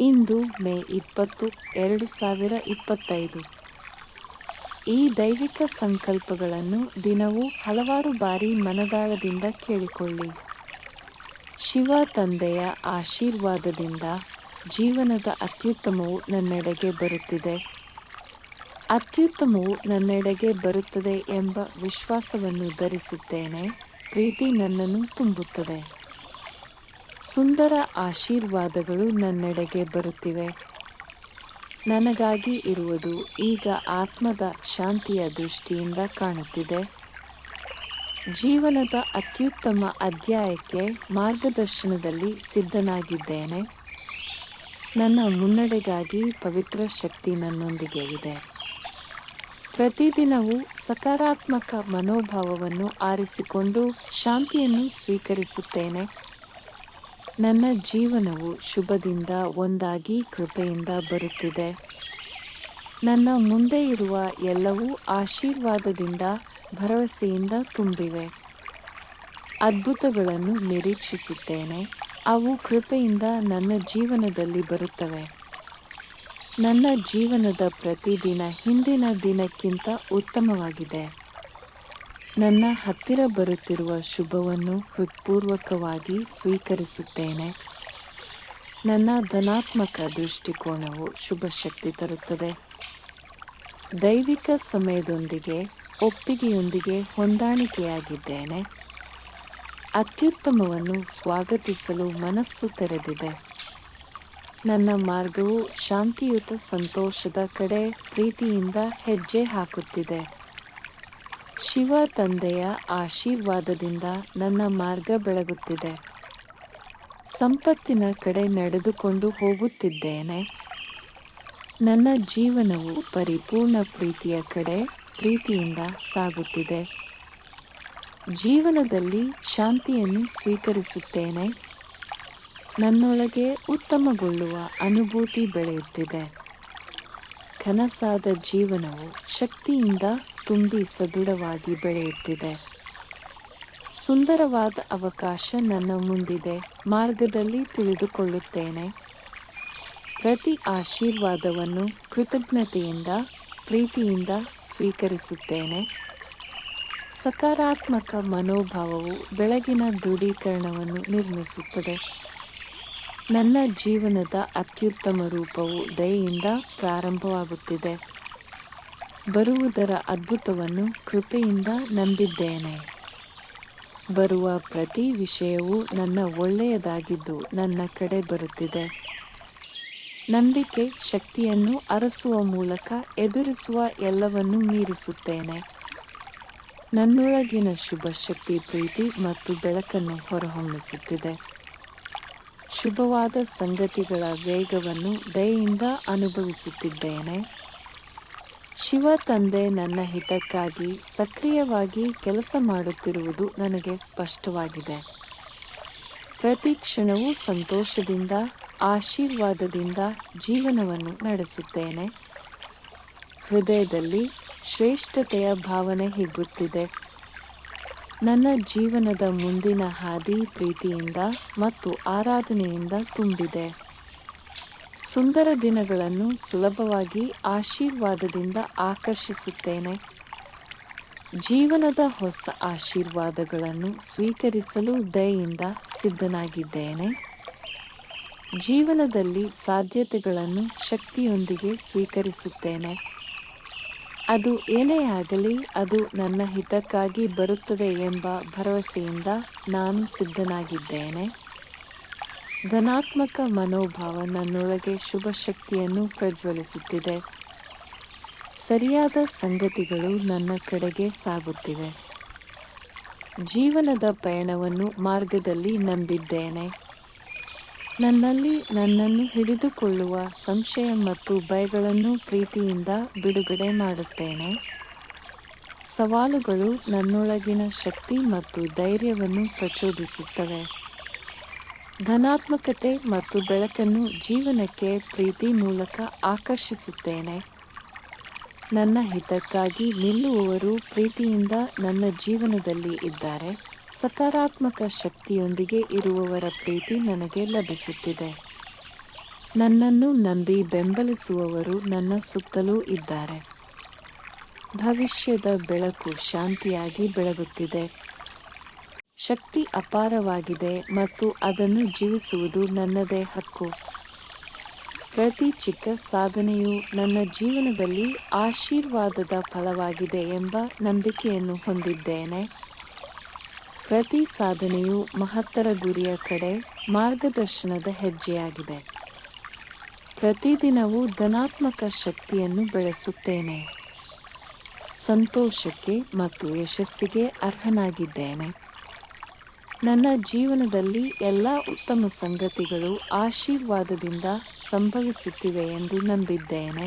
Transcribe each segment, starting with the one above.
ಇಂದು ಮೇ ಇಪ್ಪತ್ತು, ಎರಡು ಸಾವಿರ ಇಪ್ಪತ್ತೈದು. ಈ ದೈವಿಕ ಸಂಕಲ್ಪಗಳನ್ನು ದಿನವೂ ಹಲವಾರು ಬಾರಿ ಮನದಾಳದಿಂದ ಕೇಳಿಕೊಳ್ಳಿ. ಶಿವ ತಂದೆಯ ಆಶೀರ್ವಾದದಿಂದ ಜೀವನದ ಅತ್ಯುತ್ತಮವು ನನ್ನೆಡೆಗೆ ಬರುತ್ತಿದೆ. ಅತ್ಯುತ್ತಮವು ನನ್ನೆಡೆಗೆ ಬರುತ್ತದೆ ಎಂಬ ವಿಶ್ವಾಸವನ್ನು ಧರಿಸುತ್ತೇನೆ. ಪ್ರೀತಿ ನನ್ನನ್ನು ತುಂಬುತ್ತದೆ. ಸುಂದರ ಆಶೀರ್ವಾದಗಳು ನನ್ನೆಡೆಗೆ ಬರುತ್ತಿವೆ. ನನಗಾಗಿ ಇರುವುದು ಈಗ ಆತ್ಮದ ಶಾಂತಿಯ ದೃಷ್ಟಿಯಿಂದ ಕಾಣುತ್ತಿದೆ. ಜೀವನದ ಅತ್ಯುತ್ತಮ ಅಧ್ಯಾಯಕ್ಕೆ ಮಾರ್ಗದರ್ಶನದಲ್ಲಿ ಸಿದ್ಧನಾಗಿದ್ದೇನೆ. ನನ್ನ ಮುನ್ನಡೆಗಾಗಿ ಪವಿತ್ರ ಶಕ್ತಿ ನನ್ನೊಂದಿಗೆ ಇದೆ. ಪ್ರತಿದಿನವೂ ಸಕಾರಾತ್ಮಕ ಮನೋಭಾವವನ್ನು ಆರಿಸಿಕೊಂಡು ಶಾಂತಿಯನ್ನು ಸ್ವೀಕರಿಸುತ್ತೇನೆ. ನನ್ನ ಜೀವನವು ಶುಭದಿಂದ ಒಂದಾಗಿ ಕೃಪೆಯಿಂದ ಬರುತ್ತಿದೆ. ನನ್ನ ಮುಂದೆ ಇರುವ ಎಲ್ಲವೂ ಆಶೀರ್ವಾದದಿಂದ, ಭರವಸೆಯಿಂದ ತುಂಬಿವೆ. ಅದ್ಭುತಗಳನ್ನು ನಿರೀಕ್ಷಿಸುತ್ತೇನೆ. ಅವು ಕೃಪೆಯಿಂದ ನನ್ನ ಜೀವನದಲ್ಲಿ ಬರುತ್ತವೆ. ನನ್ನ ಜೀವನದ ಪ್ರತಿದಿನ ಹಿಂದಿನ ದಿನಕ್ಕಿಂತ ಉತ್ತಮವಾಗಿದೆ. ನನ್ನ ಹತ್ತಿರ ಬರುತ್ತಿರುವ ಶುಭವನ್ನು ಹೃತ್ಪೂರ್ವಕವಾಗಿ ಸ್ವೀಕರಿಸುತ್ತೇನೆ. ನನ್ನ ಧನಾತ್ಮಕ ದೃಷ್ಟಿಕೋನವು ಶುಭ ಶಕ್ತಿ ತರುತ್ತದೆ. ದೈವಿಕ ಸಮಯದೊಂದಿಗೆ, ಒಪ್ಪಿಗೆಯೊಂದಿಗೆ ಹೊಂದಾಣಿಕೆಯಾಗಿದ್ದೇನೆ. ಅತ್ಯುತ್ತಮವನ್ನು ಸ್ವಾಗತಿಸಲು ಮನಸ್ಸು ತೆರೆದಿದೆ. ನನ್ನ ಮಾರ್ಗವು ಶಾಂತಿಯುತ ಸಂತೋಷದ ಕಡೆ ಪ್ರೀತಿಯಿಂದ ಹೆಜ್ಜೆ ಹಾಕುತ್ತಿದೆ. ಶಿವ ತಂದೆಯ ಆಶೀರ್ವಾದದಿಂದ ನನ್ನ ಮಾರ್ಗ ಬೆಳಗುತ್ತಿದೆ. ಸಂಪತ್ತಿನ ಕಡೆ ನಡೆದುಕೊಂಡು ಹೋಗುತ್ತಿದ್ದೇನೆ. ನನ್ನ ಜೀವನವು ಪರಿಪೂರ್ಣ ಪ್ರೀತಿಯ ಕಡೆ ಪ್ರೀತಿಯಿಂದ ಸಾಗುತ್ತಿದೆ. ಜೀವನದಲ್ಲಿ ಶಾಂತಿಯನ್ನು ಸ್ವೀಕರಿಸುತ್ತೇನೆ. ನನ್ನೊಳಗೆ ಉತ್ತಮಗೊಳ್ಳುವ ಅನುಭೂತಿ ಬೆಳೆಯುತ್ತಿದೆ. ಕನಸಾದ ಜೀವನವು ಶಕ್ತಿಯಿಂದ ತುಂಬಿ ಸದೃಢವಾಗಿ ಬೆಳೆಯುತ್ತಿದೆ. ಸುಂದರವಾದ ಅವಕಾಶ ನನ್ನ ಮುಂದಿದೆ. ಮಾರ್ಗದಲ್ಲಿ ತಿಳಿದುಕೊಳ್ಳುತ್ತೇನೆ. ಪ್ರತಿ ಆಶೀರ್ವಾದವನ್ನು ಕೃತಜ್ಞತೆಯಿಂದ, ಪ್ರೀತಿಯಿಂದ ಸ್ವೀಕರಿಸುತ್ತೇನೆ. ಸಕಾರಾತ್ಮಕ ಮನೋಭಾವವು ಬೆಳಗಿನ ದೃಢೀಕರಣವನ್ನು ನಿರ್ಮಿಸುತ್ತದೆ. ನನ್ನ ಜೀವನದ ಅತ್ಯುತ್ತಮ ರೂಪವು ದಯೆಯಿಂದ ಪ್ರಾರಂಭವಾಗುತ್ತಿದೆ. ಬರುವುದರ ಅದ್ಭುತವನ್ನು ಕೃಪೆಯಿಂದ ನಂಬಿದ್ದೇನೆ. ಬರುವ ಪ್ರತಿ ವಿಷಯವೂ ನನ್ನ ಒಳ್ಳೆಯದಾಗಿದ್ದು ನನ್ನ ಕಡೆ ಬರುತ್ತಿದೆ. ನಂಬಿಕೆ ಶಕ್ತಿಯನ್ನು ಅರಸುವ ಮೂಲಕ ಎದುರಿಸುವ ಎಲ್ಲವನ್ನೂ ಮೀರಿಸುತ್ತೇನೆ. ನನ್ನೊಳಗಿನ ಶುಭ ಶಕ್ತಿ ಪ್ರೀತಿ ಮತ್ತು ಬೆಳಕನ್ನು ಹೊರಹೊಮ್ಮಿಸುತ್ತಿದೆ. ಶುಭವಾದ ಸಂಗತಿಗಳ ವೇಗವನ್ನು ದಯೆಯಿಂದ ಅನುಭವಿಸುತ್ತಿದ್ದೇನೆ. ಶಿವ ತಂದೆ ನನ್ನ ಹಿತಕ್ಕಾಗಿ ಸಕ್ರಿಯವಾಗಿ ಕೆಲಸ ಮಾಡುತ್ತಿರುವುದು ನನಗೆ ಸ್ಪಷ್ಟವಾಗಿದೆ. ಪ್ರತಿ ಕ್ಷಣವೂ ಸಂತೋಷದಿಂದ, ಆಶೀರ್ವಾದದಿಂದ ಜೀವನವನ್ನು ನಡೆಸುತ್ತೇನೆ. ಹೃದಯದಲ್ಲಿ ಶ್ರೇಷ್ಠತೆಯ ಭಾವನೆ ಹಿಗ್ಗುತ್ತಿದೆ. ನನ್ನ ಜೀವನದ ಮುಂದಿನ ಹಾದಿ ಪ್ರೀತಿಯಿಂದ ಮತ್ತು ಆರಾಧನೆಯಿಂದ ತುಂಬಿದೆ. ಸುಂದರ ದಿನಗಳನ್ನು ಸುಲಭವಾಗಿ ಆಶೀರ್ವಾದದಿಂದ ಆಕರ್ಷಿಸುತ್ತೇನೆ. ಜೀವನದ ಹೊಸ ಆಶೀರ್ವಾದಗಳನ್ನು ಸ್ವೀಕರಿಸಲು ದಯೆಯಿಂದ ಸಿದ್ಧನಾಗಿದ್ದೇನೆ. ಜೀವನದಲ್ಲಿ ಸಾಧ್ಯತೆಗಳನ್ನು ಶಕ್ತಿಯೊಂದಿಗೆ ಸ್ವೀಕರಿಸುತ್ತೇನೆ. ಅದು ಏನೇ ಆಗಲಿ ಅದು ನನ್ನ ಹಿತಕ್ಕಾಗಿ ಬರುತ್ತದೆ ಎಂಬ ಭರವಸೆಯಿಂದ ನಾನು ಸಿದ್ಧನಾಗಿದ್ದೇನೆ. ಧನಾತ್ಮಕ ಮನೋಭಾವ ನನ್ನೊಳಗೆ ಶುಭ ಶಕ್ತಿಯನ್ನು ಪ್ರಜ್ವಲಿಸುತ್ತಿದೆ. ಸರಿಯಾದ ಸಂಗತಿಗಳು ನನ್ನ ಕಡೆಗೆ ಸಾಗುತ್ತಿವೆ. ಜೀವನದ ಪಯಣವನ್ನು ಮಾರ್ಗದಲ್ಲಿ ನಂಬಿದ್ದೇನೆ. ನನ್ನಲ್ಲಿ ನನ್ನನ್ನು ಹಿಡಿದುಕೊಳ್ಳುವ ಸಂಶಯ ಮತ್ತು ಭಯಗಳನ್ನು ಪ್ರೀತಿಯಿಂದ ಬಿಡುಗಡೆ ಮಾಡುತ್ತೇನೆ. ಸವಾಲುಗಳು ನನ್ನೊಳಗಿನ ಶಕ್ತಿ ಮತ್ತು ಧೈರ್ಯವನ್ನು ಪ್ರಚೋದಿಸುತ್ತವೆ. ಧನಾತ್ಮಕತೆ ಮತ್ತು ಬೆಳಕನ್ನು ಜೀವನಕ್ಕೆ ಪ್ರೀತಿ ಮೂಲಕ ಆಕರ್ಷಿಸುತ್ತೇನೆ. ನನ್ನ ಹಿತಕ್ಕಾಗಿ ನಿಲ್ಲುವವರು ಪ್ರೀತಿಯಿಂದ ನನ್ನ ಜೀವನದಲ್ಲಿ ಇದ್ದಾರೆ. ಸಕಾರಾತ್ಮಕ ಶಕ್ತಿಯೊಂದಿಗೆ ಇರುವವರ ಪ್ರೀತಿ ನನಗೆ ಲಭಿಸುತ್ತಿದೆ. ನನ್ನನ್ನು ನಂಬಿ ಬೆಂಬಲಿಸುವವರು ನನ್ನ ಸುತ್ತಲೂ ಇದ್ದಾರೆ. ಭವಿಷ್ಯದ ಬೆಳಕು ಶಾಂತಿಯಾಗಿ ಬೆಳಗುತ್ತಿದೆ. ಶಕ್ತಿ ಅಪಾರವಾಗಿದೆ ಮತ್ತು ಅದನ್ನು ಜೀವಿಸುವುದು ನನ್ನದೇ ಹಕ್ಕು. ಪ್ರತಿ ಚಿಕ್ಕ ಸಾಧನೆಯು ನನ್ನ ಜೀವನದಲ್ಲಿ ಆಶೀರ್ವಾದದ ಫಲವಾಗಿದೆ ಎಂಬ ನಂಬಿಕೆಯನ್ನು ಹೊಂದಿದ್ದೇನೆ. ಪ್ರತಿ ಸಾಧನೆಯು ಮಹತ್ತರ ಗುರಿಯ ಕಡೆ ಮಾರ್ಗದರ್ಶನದ ಹೆಜ್ಜೆಯಾಗಿದೆ. ಪ್ರತಿದಿನವೂ ಧನಾತ್ಮಕ ಶಕ್ತಿಯನ್ನು ಬೆಳೆಸುತ್ತೇನೆ. ಸಂತೋಷಕ್ಕೆ ಮತ್ತು ಯಶಸ್ಸಿಗೆ ಅರ್ಹನಾಗಿದ್ದೇನೆ. ನನ್ನ ಜೀವನದಲ್ಲಿ ಎಲ್ಲ ಉತ್ತಮ ಸಂಗತಿಗಳು ಆಶೀರ್ವಾದದಿಂದ ಸಂಭವಿಸುತ್ತಿವೆ ಎಂದು ನಂಬಿದ್ದೇನೆ.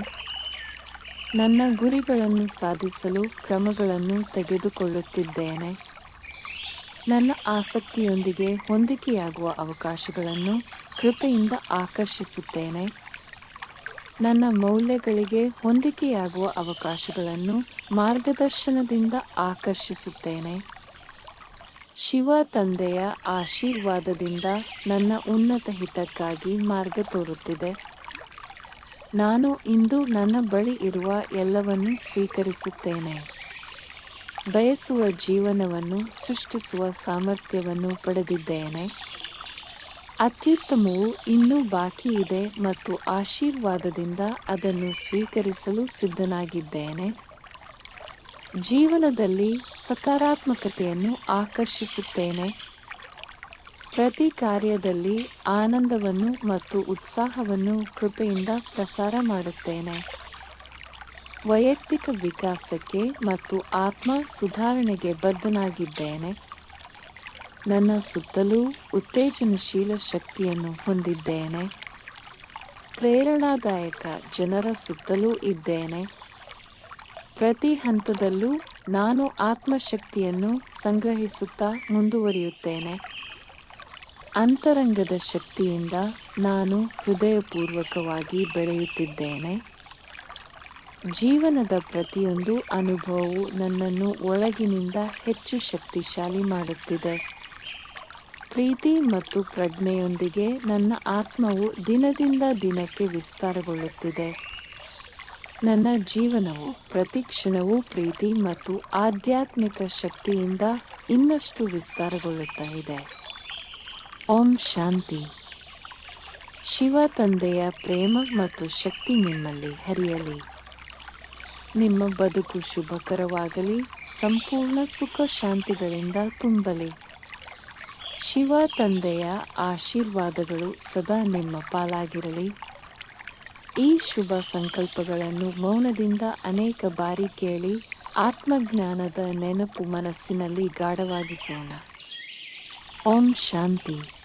ನನ್ನ ಗುರಿಗಳನ್ನು ಸಾಧಿಸಲು ಕ್ರಮಗಳನ್ನು ತೆಗೆದುಕೊಳ್ಳುತ್ತಿದ್ದೇನೆ. ನನ್ನ ಆಸಕ್ತಿಯೊಂದಿಗೆ ಹೊಂದಿಕೆಯಾಗುವ ಅವಕಾಶಗಳನ್ನು ಕೃಪೆಯಿಂದ ಆಕರ್ಷಿಸುತ್ತೇನೆ. ನನ್ನ ಮೌಲ್ಯಗಳಿಗೆ ಹೊಂದಿಕೆಯಾಗುವ ಅವಕಾಶಗಳನ್ನು ಮಾರ್ಗದರ್ಶನದಿಂದ ಆಕರ್ಷಿಸುತ್ತೇನೆ. ಶಿವ ತಂದೆಯ ಆಶೀರ್ವಾದದಿಂದ ನನ್ನ ಉನ್ನತ ಹಿತಕ್ಕಾಗಿ ಮಾರ್ಗ ತೋರುತ್ತಿದೆ. ನಾನು ಇಂದು ನನ್ನ ಬಳಿ ಇರುವ ಎಲ್ಲವನ್ನು ಸ್ವೀಕರಿಸುತ್ತೇನೆ. ಬಯಸುವ ಜೀವನವನ್ನು ಸೃಷ್ಟಿಸುವ ಸಾಮರ್ಥ್ಯವನ್ನು ಪಡೆದಿದ್ದೇನೆ. ಅತ್ಯುತ್ತಮವು ಇನ್ನೂ ಬಾಕಿ ಇದೆ ಮತ್ತು ಆಶೀರ್ವಾದದಿಂದ ಅದನ್ನು ಸ್ವೀಕರಿಸಲು ಸಿದ್ಧನಾಗಿದ್ದೇನೆ. ಜೀವನದಲ್ಲಿ ಸಕಾರಾತ್ಮಕತೆಯನ್ನು ಆಕರ್ಷಿಸುತ್ತೇನೆ. ಪ್ರತಿ ಕಾರ್ಯದಲ್ಲಿ ಆನಂದವನ್ನು ಮತ್ತು ಉತ್ಸಾಹವನ್ನು ಕೃಪೆಯಿಂದ ಪ್ರಸಾರ ಮಾಡುತ್ತೇನೆ. ವೈಯಕ್ತಿಕ ವಿಕಾಸಕ್ಕೆ ಮತ್ತು ಆತ್ಮ ಸುಧಾರಣೆಗೆ ಬದ್ಧನಾಗಿದ್ದೇನೆ. ನನ್ನ ಸುತ್ತಲೂ ಉತ್ತೇಜನಶೀಲ ಶಕ್ತಿಯನ್ನು ಹೊಂದಿದ್ದೇನೆ. ಪ್ರೇರಣಾದಾಯಕ ಜನರ ಸುತ್ತಲೂ ಇದ್ದೇನೆ. ಪ್ರತಿ ಹಂತದಲ್ಲೂ ನಾನು ಆತ್ಮಶಕ್ತಿಯನ್ನು ಸಂಗ್ರಹಿಸುತ್ತಾ ಮುಂದುವರಿಯುತ್ತೇನೆ. ಅಂತರಂಗದ ಶಕ್ತಿಯಿಂದ ನಾನು ಹೃದಯಪೂರ್ವಕವಾಗಿ ಬೆಳೆಯುತ್ತಿದ್ದೇನೆ. ಜೀವನದ ಪ್ರತಿಯೊಂದು ಅನುಭವವು ನನ್ನನ್ನು ಒಳಗಿನಿಂದ ಹೆಚ್ಚು ಶಕ್ತಿಶಾಲಿ ಮಾಡುತ್ತಿದೆ. ಪ್ರೀತಿ ಮತ್ತು ಪ್ರಜ್ಞೆಯೊಂದಿಗೆ ನನ್ನ ಆತ್ಮವು ದಿನದಿಂದ ದಿನಕ್ಕೆ ವಿಸ್ತಾರಗೊಳ್ಳುತ್ತಿದೆ. ನನ್ನ ಜೀವನವು, ಪ್ರತಿ ಕ್ಷಣವೂ ಪ್ರೀತಿ ಮತ್ತು ಆಧ್ಯಾತ್ಮಿಕ ಶಕ್ತಿಯಿಂದ ಇನ್ನಷ್ಟು ವಿಸ್ತಾರಗೊಳ್ಳುತ್ತಾ ಇದೆ. ಓಂ ಶಾಂತಿ. ಶಿವ ತಂದೆಯ ಪ್ರೇಮ ಮತ್ತು ಶಕ್ತಿ ನಿಮ್ಮಲ್ಲಿ ಹರಿಯಲಿ. ನಿಮ್ಮ ಬದುಕು ಶುಭಕರವಾಗಲಿ, ಸಂಪೂರ್ಣ ಸುಖ ಶಾಂತಿಗಳಿಂದ ತುಂಬಲಿ. ಶಿವ ತಂದೆಯ ಆಶೀರ್ವಾದಗಳು ಸದಾ ನಿಮ್ಮ ಪಾಲಾಗಿರಲಿ. ಈ ಶುಭ ಸಂಕಲ್ಪಗಳನ್ನು ಮೌನದಿಂದ ಅನೇಕ ಬಾರಿ ಕೇಳಿ ಆತ್ಮಜ್ಞಾನದ ನೆನಪು ಮನಸ್ಸಿನಲ್ಲಿ ಗಾಢವಾಗಿಸೋಣ. ಓಂ ಶಾಂತಿ.